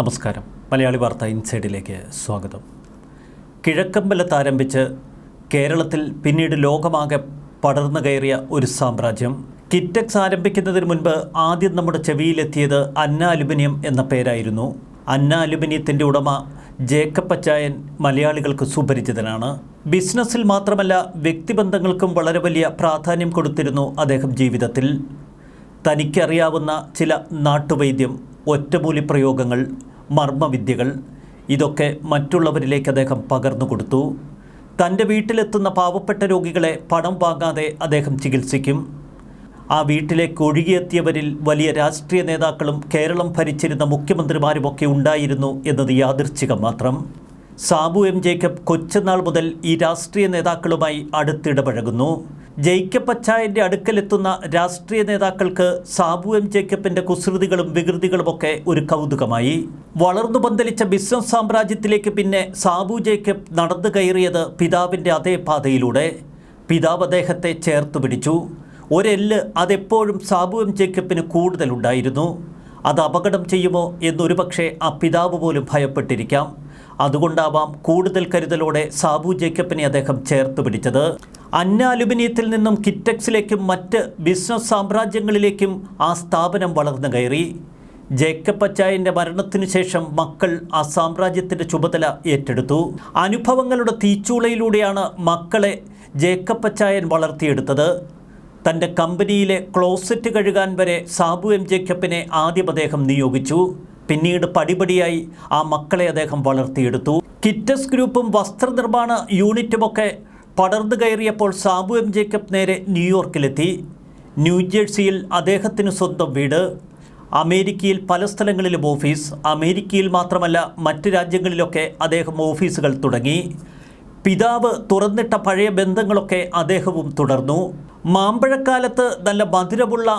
നമസ്കാരം. മലയാളി വാർത്ത ഇൻസൈഡിലേക്ക് സ്വാഗതം. കിഴക്കമ്പലത്ത് ആരംഭിച്ച് കേരളത്തിൽ പിന്നീട് ലോകമാകെ പടർന്നു കയറിയ ഒരു സാമ്രാജ്യം കിറ്റക്സ് ആരംഭിക്കുന്നതിന് മുൻപ് ആദ്യം നമ്മുടെ ചെവിയിലെത്തിയത് അന്ന അലുമിനിയം എന്ന പേരായിരുന്നു. അന്ന അലുമിനിയത്തിന്റെ ഉടമ ജേക്കബ് പച്ചായൻ മലയാളികൾക്ക് സുപരിചിതനാണ്. ബിസിനസ്സിൽ മാത്രമല്ല വ്യക്തിബന്ധങ്ങൾക്കും വളരെ വലിയ പ്രാധാന്യം കൊടുത്തിരുന്നു അദ്ദേഹം ജീവിതത്തിൽ. തനിക്കറിയാവുന്ന ചില നാട്ടുവൈദ്യം ഒറ്റമൂലി പ്രയോഗങ്ങൾ മർമ്മവിദ്യകൾ ഇതൊക്കെ മറ്റുള്ളവരിലേക്ക് അദ്ദേഹം പകർന്നു കൊടുത്തു. തന്റെ വീട്ടിലെത്തുന്ന പാവപ്പെട്ട രോഗികളെ പണം വാങ്ങാതെ അദ്ദേഹം ചികിത്സിക്കും. ആ വീട്ടിലേക്ക് ഒഴുകിയെത്തിയവരിൽ വലിയ രാഷ്ട്രീയ നേതാക്കളും കേരളം ഭരിച്ചിരുന്ന മുഖ്യമന്ത്രിമാരുമൊക്കെ ഉണ്ടായിരുന്നു എന്നത് യാദൃച്ഛികം മാത്രം. സാബു എം ജേക്കബ് കൊച്ചുനാൾ മുതൽ ഈ രാഷ്ട്രീയ നേതാക്കളുമായി അടുത്തിടപഴകുന്നു. ജേക്കബ് അച്ചായന്റെ അടുക്കലെത്തുന്ന രാഷ്ട്രീയ നേതാക്കൾക്ക് സാബു എം ജേക്കബിന്റെ കുസൃതികളും വികൃതികളുമൊക്കെ ഒരു കൗതുകമായി. വളർന്നു പന്തലിച്ച ബിസിനസ് സാമ്രാജ്യത്തിലേക്ക് പിന്നെ സാബു ജേക്കബ് നടന്നു കയറിയത് പിതാവിന്റെ അതേ പാതയിലൂടെ. പിതാവ് അദ്ദേഹത്തെ ചേർത്ത് പിടിച്ചു. ഒരെല്ല് അതെപ്പോഴും സാബു എം ജേക്കബിന് കൂടുതലുണ്ടായിരുന്നു. അത് അപകടം ചെയ്യുമോ എന്നൊരു പക്ഷേ ആ പിതാവ് പോലും ഭയപ്പെട്ടിരിക്കാം. അതുകൊണ്ടാവാം കൂടുതൽ കരുതലോടെ സാബു ജേക്കബിനെ അദ്ദേഹം ചേർത്ത് പിടിച്ചത്. അന്ന അലുമിനിയത്തിൽ നിന്നും കിറ്റക്സിലേക്കും മറ്റ് ബിസിനസ് സാമ്രാജ്യങ്ങളിലേക്കും ആ സ്ഥാപനം വളർന്നു കയറി. ജേക്കബ് അച്ചായന്റെ മരണത്തിനു ശേഷം മക്കൾ ആ സാമ്രാജ്യത്തിന്റെ ചുമതല ഏറ്റെടുത്തു. അനുഭവങ്ങളുടെ തീച്ചൂളയിലൂടെയാണ് മക്കളെ ജേക്കബ് അച്ചായൻ വളർത്തിയെടുത്തത്. തന്റെ കമ്പനിയിലെ ക്ലോസറ്റ് കഴുകാൻ വരെ സാബു എം ജേക്കബിനെ ആദ്യം അദ്ദേഹം നിയോഗിച്ചു. പിന്നീട് പടിപടിയായി ആ മക്കളെ അദ്ദേഹം വളർത്തിയെടുത്തു. കിറ്റസ് ഗ്രൂപ്പും വസ്ത്രനിർമ്മാണ യൂണിറ്റുമൊക്കെ പടർന്നു കയറിയപ്പോൾ സാബു എം ജേക്കബ് നേരെ ന്യൂയോർക്കിലെത്തി. ന്യൂജേഴ്സിയിൽ അദ്ദേഹത്തിന് സ്വന്തം വീട് അമേരിക്കയിൽ പല സ്ഥലങ്ങളിലും ഓഫീസ് അമേരിക്കയിൽ മാത്രമല്ല മറ്റ് രാജ്യങ്ങളിലൊക്കെ അദ്ദേഹം ഓഫീസുകൾ തുടങ്ങി. പിതാവ് തുറന്നിട്ട പഴയ ബന്ധങ്ങളൊക്കെ അദ്ദേഹവും തുടർന്നു. മാമ്പഴക്കാലത്ത് നല്ല മധുരമുള്ള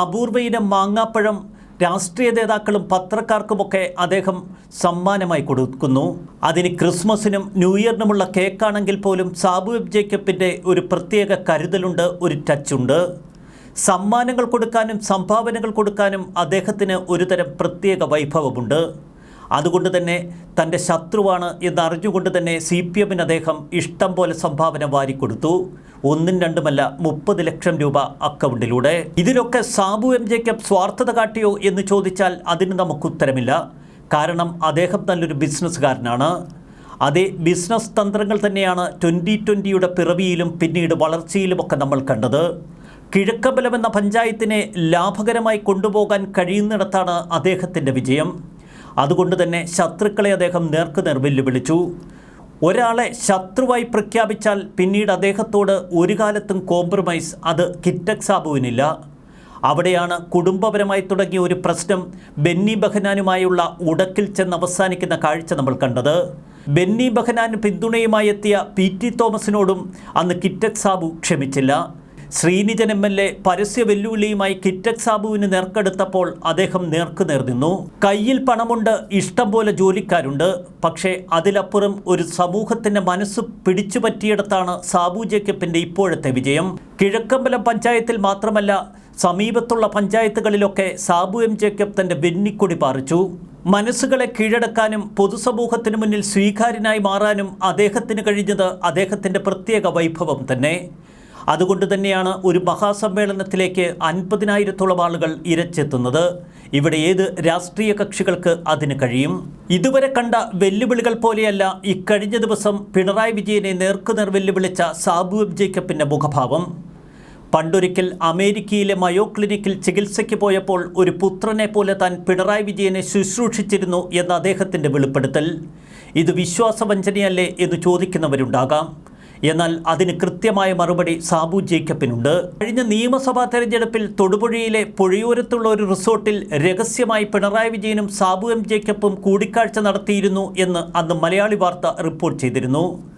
അപൂർവയിനം മാങ്ങാപ്പഴം രാഷ്ട്രീയ നേതാക്കളും പത്രക്കാർക്കുമൊക്കെ അദ്ദേഹം സമ്മാനമായി കൊടുക്കുന്നു. അതിന് ക്രിസ്മസിനും ന്യൂ ഇയറിനുമുള്ള കേക്കാണെങ്കിൽ പോലും സാബു എബ് ജേക്കബിന്റെ ഒരു പ്രത്യേക കരുതലുണ്ട് ഒരു ടച്ചുണ്ട് സമ്മാനങ്ങൾ കൊടുക്കാനും സംഭാവനകൾ കൊടുക്കാനും അദ്ദേഹത്തിന് ഒരുതരം പ്രത്യേക വൈഭവമുണ്ട്. അതുകൊണ്ട് തന്നെ തന്റെ ശത്രുവാണ് എന്നറിഞ്ഞുകൊണ്ട് തന്നെ സി പി എമ്മിന് അദ്ദേഹം ഇഷ്ടം പോലെ സംഭാവന വാരിക്കൊടുത്തു. ഒന്നും രണ്ടുമല്ല മുപ്പത് ലക്ഷം രൂപ അക്കൗണ്ടിലൂടെ. ഇതിലൊക്കെ സാബു എം ജേക്കബ് സ്വാർത്ഥത കാട്ടിയോ എന്ന് ചോദിച്ചാൽ അതിന് നമുക്ക് ഉത്തരമില്ല കാരണം അദ്ദേഹം നല്ലൊരു ബിസിനസ്സുകാരനാണ്. അതേ ബിസിനസ് തന്ത്രങ്ങൾ തന്നെയാണ് ട്വന്റി ട്വന്റിയുടെ പിറവിയിലും പിന്നീട് വളർച്ചയിലുമൊക്കെ നമ്മൾ കണ്ടത്. കിഴക്കബലം എന്ന പഞ്ചായത്തിനെ ലാഭകരമായി കൊണ്ടുപോകാൻ കഴിയുന്നിടത്താണ് അദ്ദേഹത്തിന്റെ വിജയം. അതുകൊണ്ട് തന്നെ ശത്രുക്കളെ അദ്ദേഹം നേർക്കുനേർ വെല്ലുവിളിച്ചു. ഒരാളെ ശത്രുവായി പ്രഖ്യാപിച്ചാൽ പിന്നീട് അദ്ദേഹത്തോട് ഒരു കാലത്തും കോംപ്രമൈസ് അത് കിറ്റക് സാബുവിനില്ല. അവിടെയാണ് കുടുംബപരമായി തുടങ്ങിയ ഒരു പ്രശ്നം ബെന്നി ബഹനാനുമായുള്ള ഉടക്കിൽ ചെന്ന് അവസാനിക്കുന്ന കാഴ്ച നമ്മൾ കണ്ടത്. ബെന്നി ബഹനാൻ പിന്തുണയുമായി എത്തിയ പി ടി തോമസിനോടും അന്ന് കിറ്റക് സാബു ക്ഷമിച്ചില്ല. ശ്രീനിജൻ എം എൽ എ പരസ്യ വെല്ലുവിളിയുമായി കിറ്റക് സാബുവിന് നേർക്കെടുത്തപ്പോൾ അദ്ദേഹം നേർക്കുനേർ നിന്നു കയ്യിൽ പണമുണ്ട് ഇഷ്ടം പോലെ ജോലിക്കാരുണ്ട്. പക്ഷേ അതിലപ്പുറം ഒരു സമൂഹത്തിന്റെ മനസ്സ് പിടിച്ചു പറ്റിയിടത്താണ് സാബു ജേക്കബിന്റെ ഇപ്പോഴത്തെ വിജയം. കിഴക്കമ്പലം പഞ്ചായത്തിൽ മാത്രമല്ല സമീപത്തുള്ള പഞ്ചായത്തുകളിലൊക്കെ സാബു എം ജേക്കബ് തന്റെ വെന്നിക്കൊടി പാറിച്ചു. മനസ്സുകളെ കീഴടക്കാനും പൊതുസമൂഹത്തിന് മുന്നിൽ സ്വീകാര്യനായി മാറാനും അദ്ദേഹത്തിന് കഴിഞ്ഞത് അദ്ദേഹത്തിന്റെ പ്രത്യേക വൈഭവം തന്നെ. അതുകൊണ്ട് തന്നെയാണ് ഒരു മഹാസമ്മേളനത്തിലേക്ക് അൻപതിനായിരത്തോളം ആളുകൾ ഇരച്ചെത്തുന്നത്. ഇവിടെ ഏത് രാഷ്ട്രീയ കക്ഷികൾക്ക് അതിന് കഴിയും? ഇതുവരെ കണ്ട വെല്ലുവിളികൾ പോലെയല്ല ഇക്കഴിഞ്ഞ ദിവസം പിണറായി വിജയനെ നേർക്കുനേർ വെല്ലുവിളിച്ച സാബു ജേക്കബിന്റെ മുഖഭാവം. പണ്ടൊരിക്കൽ അമേരിക്കയിലെ മയോ ക്ലിനിക്കിൽ ചികിത്സയ്ക്ക് പോയപ്പോൾ ഒരു പുത്രനെ പോലെ താൻ പിണറായി വിജയനെ ശുശ്രൂഷിച്ചിരുന്നു എന്ന അദ്ദേഹത്തിന്റെ വെളിപ്പെടുത്തൽ. ഇത് വിശ്വാസവഞ്ചനയല്ലേ എന്ന് ചോദിക്കുന്നവരുണ്ടാകാം. എന്നാൽ അതിന് കൃത്യമായ മറുപടി സാബു ജേക്കബിനുണ്ട്. കഴിഞ്ഞ നിയമസഭാ തെരഞ്ഞെടുപ്പിൽ തൊടുപുഴയിലെ പുഴയോരത്തുള്ള ഒരു റിസോർട്ടിൽ രഹസ്യമായി പിണറായി വിജയനും സാബു എം ജേക്കബും കൂടിക്കാഴ്ച നടത്തിയിരുന്നു എന്ന് അന്ന് മലയാളി വാർത്ത റിപ്പോർട്ട് ചെയ്തിരുന്നു.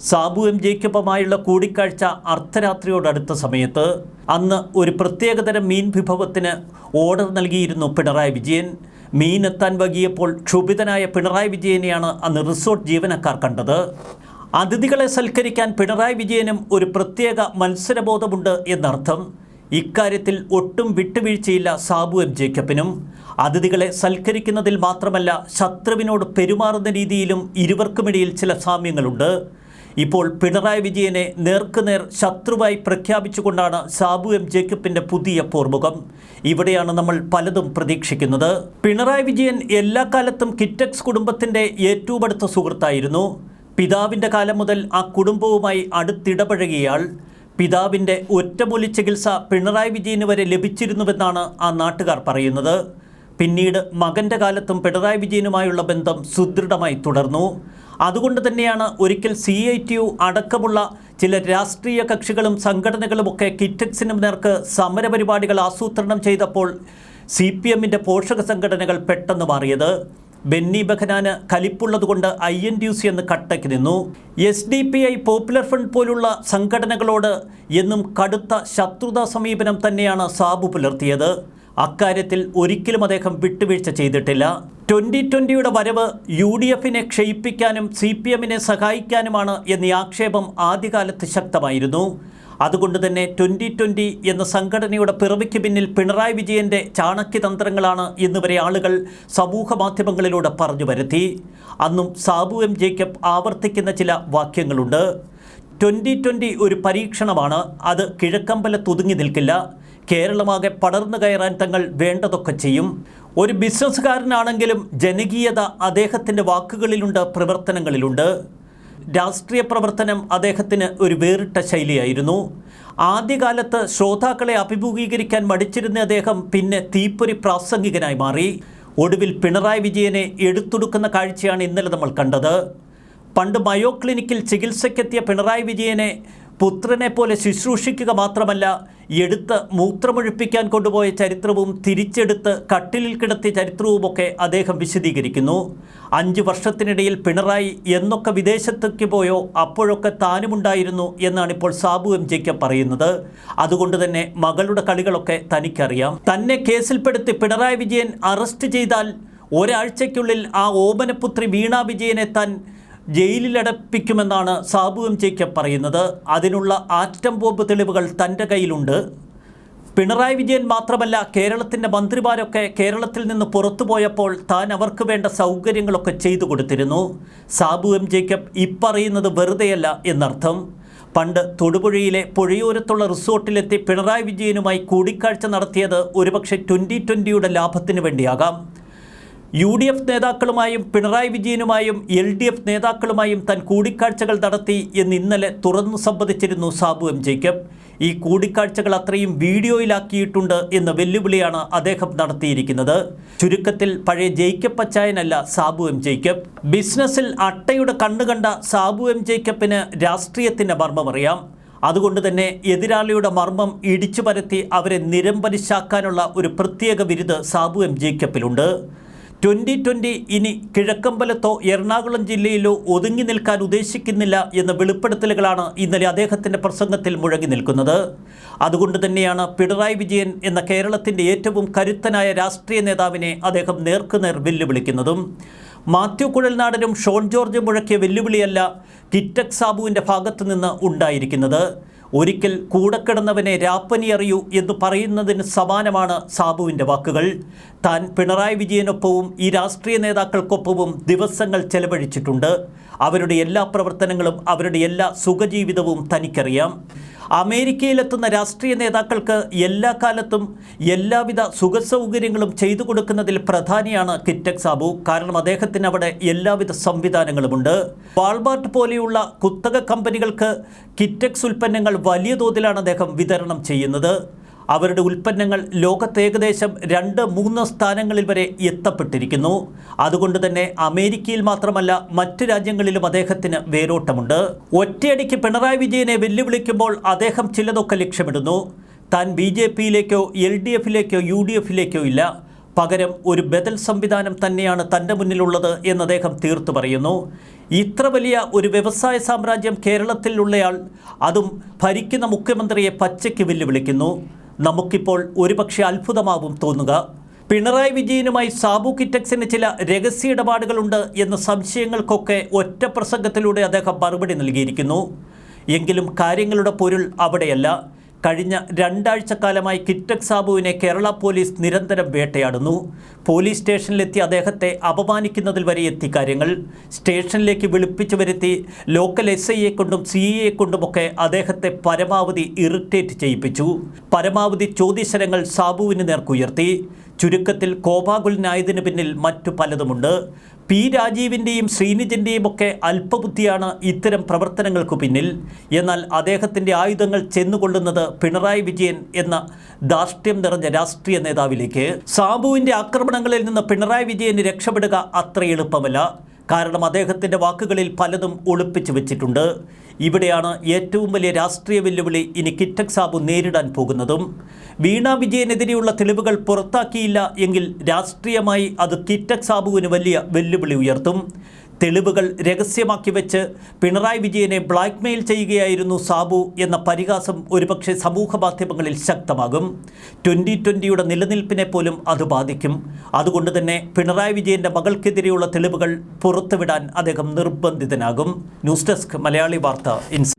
സാബു എം ജേക്കബുമായുള്ള കൂടിക്കാഴ്ച അർദ്ധരാത്രിയോടടുത്ത സമയത്ത്. അന്ന് ഒരു പ്രത്യേകതരം മീൻ വിഭവത്തിന് ഓർഡർ നൽകിയിരുന്നു പിണറായി വിജയൻ. മീനെത്താൻ വകിയപ്പോൾ ക്ഷുഭിതനായ പിണറായി വിജയനെയാണ് അന്ന് റിസോർട്ട് ജീവനക്കാർ കണ്ടത്. അതിഥികളെ സൽക്കരിക്കാൻ പിണറായി വിജയനും ഒരു പ്രത്യേക മത്സരബോധമുണ്ട് എന്നർത്ഥം. ഇക്കാര്യത്തിൽ ഒട്ടും വിട്ടുവീഴ്ചയില്ല സാബു എം ജേക്കബിനും. അതിഥികളെ സൽക്കരിക്കുന്നതിൽ മാത്രമല്ല ശത്രുവിനോട് പെരുമാറുന്ന രീതിയിലും ഇരുവർക്കുമിടയിൽ ചില സാമ്യങ്ങളുണ്ട്. ഇപ്പോൾ പിണറായി വിജയനെ നേർക്കുനേർ ശത്രുവായി പ്രഖ്യാപിച്ചുകൊണ്ടാണ് സാബു എം ജേക്കബിന്റെ പുതിയ പോർമുഖം. ഇവിടെയാണ് നമ്മൾ പലതും പ്രതീക്ഷിക്കുന്നത്. പിണറായി വിജയൻ എല്ലാ കാലത്തും കിറ്റക്സ് കുടുംബത്തിന്റെ ഏറ്റവും അടുത്ത സുഹൃത്തായിരുന്നു. പിതാവിന്റെ കാലം മുതൽ ആ കുടുംബവുമായി അടുത്തിടപഴകിയാൾ പിതാവിന്റെ ഒറ്റമൂലി ചികിത്സ പിണറായി വിജയന് വരെ ലഭിച്ചിരുന്നുവെന്നാണ് ആ നാട്ടുകാർ പറയുന്നത്. പിന്നീട് മകന്റെ കാലത്തും പിണറായി വിജയനുമായുള്ള ബന്ധം സുദൃഢമായി തുടർന്നു. അതുകൊണ്ട് തന്നെയാണ് ഒരിക്കൽ സി ഐ ടി യു അടക്കമുള്ള ചില രാഷ്ട്രീയ കക്ഷികളും സംഘടനകളുമൊക്കെ കിറ്റക്സിന് നേർക്ക് സമരപരിപാടികൾ ആസൂത്രണം ചെയ്തപ്പോൾ സി പി എമ്മിന്റെ പോഷക സംഘടനകൾ പെട്ടെന്ന് മാറിയത്. ബെന്നി ബെഹനാന് കലിപ്പുള്ളതുകൊണ്ട് I N D U C എന്ന് കട്ടയ്ക്ക് നിന്നു. S D P I popular front പോലുള്ള സംഘടനകളോട് എന്നും കടുത്ത ശത്രുതാ സമീപനം തന്നെയാണ് സാബു പുലർത്തിയത്. അക്കാര്യത്തിൽ ഒരിക്കലും അദ്ദേഹം വിട്ടുവീഴ്ച ചെയ്തിട്ടില്ല. ട്വന്റി ട്വന്റിയുടെ വരവ് യു ഡി എഫിനെ ക്ഷയിപ്പിക്കാനും സി പി എമ്മിനെ സഹായിക്കാനുമാണ് എന്നീ ആക്ഷേപം ആദ്യകാലത്ത് ശക്തമായിരുന്നു. അതുകൊണ്ട് തന്നെ ട്വന്റി ട്വന്റി എന്ന സംഘടനയുടെ പിറവിക്ക് പിന്നിൽ പിണറായി വിജയന്റെ ചാണക്യതന്ത്രങ്ങളാണ് ഇന്നുവരെ ആളുകൾ സമൂഹ മാധ്യമങ്ങളിലൂടെ പറഞ്ഞു വരുത്തി. അന്നും സാബു എം ജേക്കബ് ആവർത്തിക്കുന്ന ചില വാക്യങ്ങളുണ്ട്. ട്വന്റി ട്വന്റി ഒരു പരീക്ഷണമാണ് അത് കിഴക്കമ്പലത്തൊതുങ്ങി നിൽക്കില്ല. കേരളമാകെ പടർന്നു കയറാൻ തങ്ങൾ വേണ്ടതൊക്കെ ചെയ്യും. ഒരു ബിസിനസ്സുകാരനാണെങ്കിലും ജനകീയത അദ്ദേഹത്തിന്റെ വാക്കുകളിലുണ്ട് പ്രവർത്തനങ്ങളിലുണ്ട്. രാഷ്ട്രീയ പ്രവർത്തനം അദ്ദേഹത്തിന് ഒരു വേറിട്ട ശൈലിയായിരുന്നു. ആദ്യകാലത്ത് ശ്രോതാക്കളെ അഭിമുഖീകരിക്കാൻ മടിച്ചിരുന്ന അദ്ദേഹം പിന്നെ തീപ്പൊരി പ്രാസംഗികനായി മാറി. ഒടുവിൽ പിണറായി വിജയനെ എടുത്തൊടുക്കുന്ന കാഴ്ചയാണ് ഇന്നലെ നമ്മൾ കണ്ടത്. പണ്ട് മയോ ക്ലിനിക്കിൽ ചികിത്സയ്ക്കെത്തിയ പിണറായി വിജയനെ പുത്രനെ പോലെ ശുശ്രൂഷിക്കുക മാത്രമല്ല എടുത്ത് മൂത്രമൊഴിപ്പിക്കാൻ കൊണ്ടുപോയ ചരിത്രവും തിരിച്ചെടുത്ത് കട്ടിലിൽ കിടത്തിയ ചരിത്രവുമൊക്കെ അദ്ദേഹം വിശദീകരിക്കുന്നു. അഞ്ച് വർഷത്തിനിടയിൽ പിണറായി എന്നൊക്കെ വിദേശത്തേക്ക് പോയോ അപ്പോഴൊക്കെ താനുമുണ്ടായിരുന്നു എന്നാണ് ഇപ്പോൾ സാബു എം ജെക്ക് പറയുന്നത്. അതുകൊണ്ട് തന്നെ മകളുടെ കളികളൊക്കെ തനിക്കറിയാം. തന്നെ കേസിൽപ്പെടുത്തി പിണറായി വിജയൻ അറസ്റ്റ് ചെയ്താൽ ഒരാഴ്ചയ്ക്കുള്ളിൽ ആ ഓമനപുത്രി വീണാ വിജയനെ താൻ ജയിലിലടപ്പിക്കുമെന്നാണ് സാബു എം ജേക്കബ് പറയുന്നത്. അതിനുള്ള ആറ്റം ബോംബ് തെളിവുകൾ തന്റെ കയ്യിലുണ്ട്. പിണറായി വിജയൻ മാത്രമല്ല കേരളത്തിന്റെ മന്ത്രിമാരൊക്കെ കേരളത്തിൽ നിന്ന് പുറത്തുപോയപ്പോൾ താൻ അവർക്ക് വേണ്ട സൗകര്യങ്ങളൊക്കെ ചെയ്തു കൊടുത്തിരുന്നു. സാബു എം ജേക്കബ് ഇപ്പറയുന്നത് വെറുതെയല്ല എന്നർത്ഥം. പണ്ട് തൊടുപുഴയിലെ പുഴയോരത്തുള്ള റിസോർട്ടിലെത്തി പിണറായി വിജയനുമായി കൂടിക്കാഴ്ച നടത്തിയത് ഒരുപക്ഷെ ട്വന്റി ട്വന്റിയുടെ ലാഭത്തിന് വേണ്ടിയാകാം. യു ഡി എഫ് നേതാക്കളുമായും പിണറായി വിജയനുമായും എൽ ഡി എഫ് നേതാക്കളുമായും താൻ കൂടിക്കാഴ്ചകൾ നടത്തി എന്ന് ഇന്നലെ തുറന്നു സംവദിച്ചിരുന്നു സാബു എം ജേക്കബ് ഈ കൂടിക്കാഴ്ചകൾ അത്രയും വീഡിയോയിലാക്കിയിട്ടുണ്ട് എന്ന വെല്ലുവിളിയാണ് അദ്ദേഹം നടത്തിയിരിക്കുന്നത്. ചുരുക്കത്തിൽ പഴയ ജേക്കബ് പച്ചായനല്ല സാബു എം ജേക്കബ് ബിസിനസ്സിൽ അട്ടയുടെ കണ്ണുകണ്ട സാബു എം ജേക്കബിന് രാഷ്ട്രീയത്തിന്റെ മർമ്മമറിയാം. അതുകൊണ്ട് തന്നെ എതിരാളിയുടെ മർമ്മം ഇടിച്ചു പരത്തി അവരെ നിരമ്പരിശാക്കാനുള്ള ഒരു പ്രത്യേക ബിരുദ് സാബു എം ജേക്കബിലുണ്ട് ട്വന്റി ട്വന്റി ഇനി കിഴക്കമ്പലത്തോ എറണാകുളം ജില്ലയിലോ ഒതുങ്ങി നിൽക്കാൻ ഉദ്ദേശിക്കുന്നില്ല എന്ന വെളിപ്പെടുത്തലുകളാണ് ഇന്നലെ അദ്ദേഹത്തിന്റെ പ്രസംഗത്തിൽ മുഴങ്ങി നിൽക്കുന്നത്. അതുകൊണ്ട് തന്നെയാണ് പിണറായി വിജയൻ എന്ന കേരളത്തിന്റെ ഏറ്റവും കരുത്തനായ രാഷ്ട്രീയ നേതാവിനെ അദ്ദേഹം നേർക്കുനേർ വെല്ലുവിളിക്കുന്നതും. മാത്യു കുഴൽനാടനും ഷോൺ ജോർജ് മുഴക്കിയ വെല്ലുവിളിയല്ല കിറ്റക് സാബുവിന്റെ ഭാഗത്തു നിന്ന് ഉണ്ടായിരിക്കുന്നത്. ഒരിക്കൽ കൂടെ കിടന്നവനെ രാപ്പനി അറിയൂ എന്ന് പറയുന്നതിന് സമാനമാണ് സാബുവിന്റെ വാക്കുകൾ. താൻ പിണറായി വിജയനൊപ്പവും ഈ രാഷ്ട്രീയ നേതാക്കൾക്കൊപ്പവും ദിവസങ്ങൾ ചെലവഴിച്ചിട്ടുണ്ട്. അവരുടെ എല്ലാ പ്രവർത്തനങ്ങളും അവരുടെ എല്ലാ സുഖജീവിതവും തനിക്കറിയാം. അമേരിക്കയിലെത്തുന്ന രാഷ്ട്രീയ നേതാക്കൾക്ക് എല്ലാ കാലത്തും എല്ലാവിധ സുഖ സൗകര്യങ്ങളും ചെയ്തു കൊടുക്കുന്നതിൽ പ്രധാനിയാണ് കിറ്റക് സാബു. കാരണം അദ്ദേഹത്തിന് അവിടെ എല്ലാവിധ സംവിധാനങ്ങളുമുണ്ട്. വാൾമാർട്ട് പോലെയുള്ള കുത്തക കമ്പനികൾക്ക് കിറ്റക്സ് ഉൽപ്പന്നങ്ങൾ വലിയ തോതിലാണ് അദ്ദേഹം വിതരണം ചെയ്യുന്നത്. അവരുടെ ഉൽപ്പന്നങ്ങൾ ലോകത്ത് ഏകദേശം രണ്ട് മൂന്ന് സ്ഥാനങ്ങളിൽ വരെ എത്തപ്പെട്ടിരിക്കുന്നു. അതുകൊണ്ട് തന്നെ അമേരിക്കയിൽ മാത്രമല്ല മറ്റ് രാജ്യങ്ങളിലും അദ്ദേഹത്തിന് വേരോട്ടമുണ്ട്. ഒറ്റയടിക്ക് പിണറായി വിജയനെ വെല്ലുവിളിക്കുമ്പോൾ അദ്ദേഹം ചിലതൊക്കെ ലക്ഷ്യമിടുന്നു. താൻ ബി ജെ പിയിലേക്കോ എൽ ഡി എഫിലേക്കോ യു ഡി എഫിലേക്കോ ഇല്ല. പകരം ഒരു ബദൽ സംവിധാനം തന്നെയാണ് തന്റെ മുന്നിലുള്ളത് എന്ന് അദ്ദേഹം തീർത്തു പറയുന്നു. ഇത്ര വലിയ ഒരു വ്യവസായ സാമ്രാജ്യം കേരളത്തിലുള്ളയാൾ അതും ഭരിക്കുന്ന മുഖ്യമന്ത്രിയെ പച്ചയ്ക്ക് വെല്ലുവിളിക്കുന്നു. നമുക്കിപ്പോൾ ഒരുപക്ഷെ അത്ഭുതമാവും തോന്നുക. പിണറായി വിജയനുമായി സാബു കിറ്റക്സിന് ചില രഹസ്യ ഇടപാടുകളുണ്ട് എന്ന സംശയങ്ങൾക്കൊക്കെ ഒറ്റ പ്രസംഗത്തിലൂടെ അദ്ദേഹം മറുപടി നൽകിയിരിക്കുന്നു. എങ്കിലും കാര്യങ്ങളുടെ പൊരുൾ അവിടെയല്ല. കഴിഞ്ഞ രണ്ടാഴ്ചക്കാലമായി കിറ്റക് സാബുവിനെ കേരള പോലീസ് നിരന്തരം വേട്ടയാടുന്നു. പോലീസ് സ്റ്റേഷനിലെത്തി അദ്ദേഹത്തെ അപമാനിക്കുന്നതിൽ വരെ എത്തി കാര്യങ്ങൾ. സ്റ്റേഷനിലേക്ക് വിളിപ്പിച്ചു വരുത്തി ലോക്കൽ എസ് ഐയെ കൊണ്ടും സി ഐയെ കൊണ്ടുമൊക്കെ അദ്ദേഹത്തെ പരമാവധി ഇറിറ്റേറ്റ് ചെയ്യിപ്പിച്ചു. പരമാവധി ചോദ്യശരങ്ങൾ സാബുവിന് നേർക്കുയർത്തി. ചുരുക്കത്തിൽ കോപാകുലനായതിന് പിന്നിൽ മറ്റു പലതുമുണ്ട്. പി രാജീവിന്റെയും ശ്രീനിജിന്റെയും ഒക്കെ അല്പബുദ്ധിയാണ് ഇത്തരം പ്രവർത്തനങ്ങൾക്കു പിന്നിൽ. എന്നാൽ അദ്ദേഹത്തിന്റെ ആയുധങ്ങൾ ചെന്നുകൊള്ളുന്നത് പിണറായി വിജയൻ എന്ന ധാർഷ്ട്യം നിറഞ്ഞ രാഷ്ട്രീയ നേതാവിലേക്ക്. സാബുവിന്റെ ആക്രമണങ്ങളിൽ നിന്ന് പിണറായി വിജയന് രക്ഷപ്പെടുക അത്ര എളുപ്പമല്ല. കാരണം അദ്ദേഹത്തിന്റെ വാക്കുകളിൽ പലതും ഒളിപ്പിച്ചു വെച്ചിട്ടുണ്ട്. ഇവിടെയാണ് ഏറ്റവും വലിയ രാഷ്ട്രീയ വെല്ലുവിളി ഇനി കിറ്റക് സാബു നേരിടാൻ പോകുന്നതും. വീണ വിജയനെതിരെയുള്ള തെളിവുകൾ പുറത്താക്കിയില്ല എങ്കിൽ രാഷ്ട്രീയമായി അത് കിറ്റക് സാബുവിന് വലിയ വെല്ലുവിളി ഉയർത്തും. തെളിവുകൾ രഹസ്യമാക്കി വെച്ച് പിണറായി വിജയനെ ബ്ലാക്ക്മെയിൽ ചെയ്യുകയായിരുന്നു സാബു എന്ന പരിഹാസം ഒരുപക്ഷെ സമൂഹ മാധ്യമങ്ങളിൽ ശക്തമാകും. ട്വന്റി ട്വന്റിയുടെ നിലനിൽപ്പിനെ പോലും അത് ബാധിക്കും. അതുകൊണ്ട് തന്നെ പിണറായി വിജയന്റെ മകൾക്കെതിരെയുള്ള തെളിവുകൾ പുറത്തുവിടാൻ അദ്ദേഹം നിർബന്ധിതനാകും. ന്യൂസ് ഡെസ്ക് മലയാളി വാർത്ത ഇൻസ്